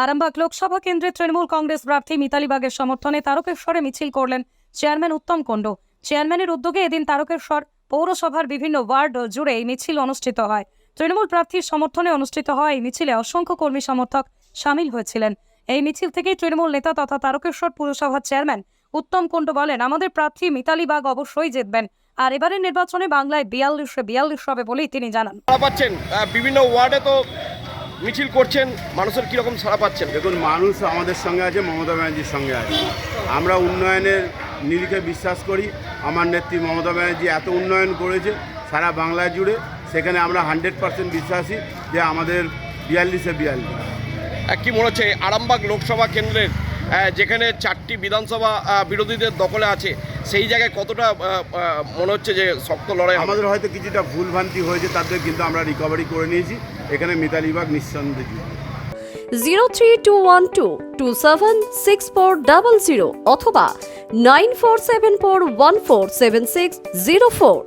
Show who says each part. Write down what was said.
Speaker 1: আরামবাগ লোকসভা কেন্দ্রে তৃণমূল কংগ্রেস প্রার্থী মিতালি বাগের সমর্থনে তারকেশ্বরে মিছিল করলেন চেয়ারম্যান উত্তম কুণ্ড চেয়ারম্যানের উদ্যোগে এদিন তারকেশ্বর পৌরসভার বিভিন্ন ওয়ার্ড জুড়ে এই মিছিল অনুষ্ঠিত হয়। তৃণমূল প্রার্থীর সমর্থনে অনুষ্ঠিত হয় এই মিছিলে অসংখ্য কর্মী সমর্থক সামিল হয়েছিলেন। এই মিছিল থেকেই তৃণমূল নেতা তথা তারকেশ্বর পুরসভার চেয়ারম্যান উত্তম কুণ্ড বলেন, আমাদের প্রার্থী মিতালি বাগ অবশ্যই জিতবেন। আর এবারের নির্বাচনে বাংলায় বিয়াল্লিশে বিয়াল্লিশ হবে বলেই তিনি জানান।
Speaker 2: পাচ্ছেন বিভিন্ন ওয়ার্ডে তো মিছিল করছেন মানুষের কীরকম সাড়া পাচ্ছেন?
Speaker 3: দেখুন মানুষ আমাদের সঙ্গে আছে মমতা ব্যানার্জির সঙ্গে আছে। আমরা উন্নয়নের নিরিখে বিশ্বাস করি। আমার নেত্রী মমতা ব্যানার্জি এত উন্নয়ন করেছে সারা বাংলা জুড়ে সেখানে আমরা হান্ড্রেড পার্সেন্ট বিশ্বাসী যে আমাদের বিয়াল্লিশে বিয়াল্লিশ।
Speaker 2: কি মনে হচ্ছে আরামবাগ লোকসভা কেন্দ্রের যেখানে চারটি বিধানসভা বিরোধীদের দখলে আছে সেই জায়গায় কতটা মনে হচ্ছে যে শক্ত লড়াই
Speaker 3: আমাদের হয়তো কিছুটা ভুলভ্রান্তি হয়েছে তাদের কিন্তু আমরা রিকভারি করে নিয়েছি। এখানে মিতালি বাগ নিঃসন্দেহে।
Speaker 4: Zero three two one two two seven six four double zero অথবা nine four seven four one four seven six zero four.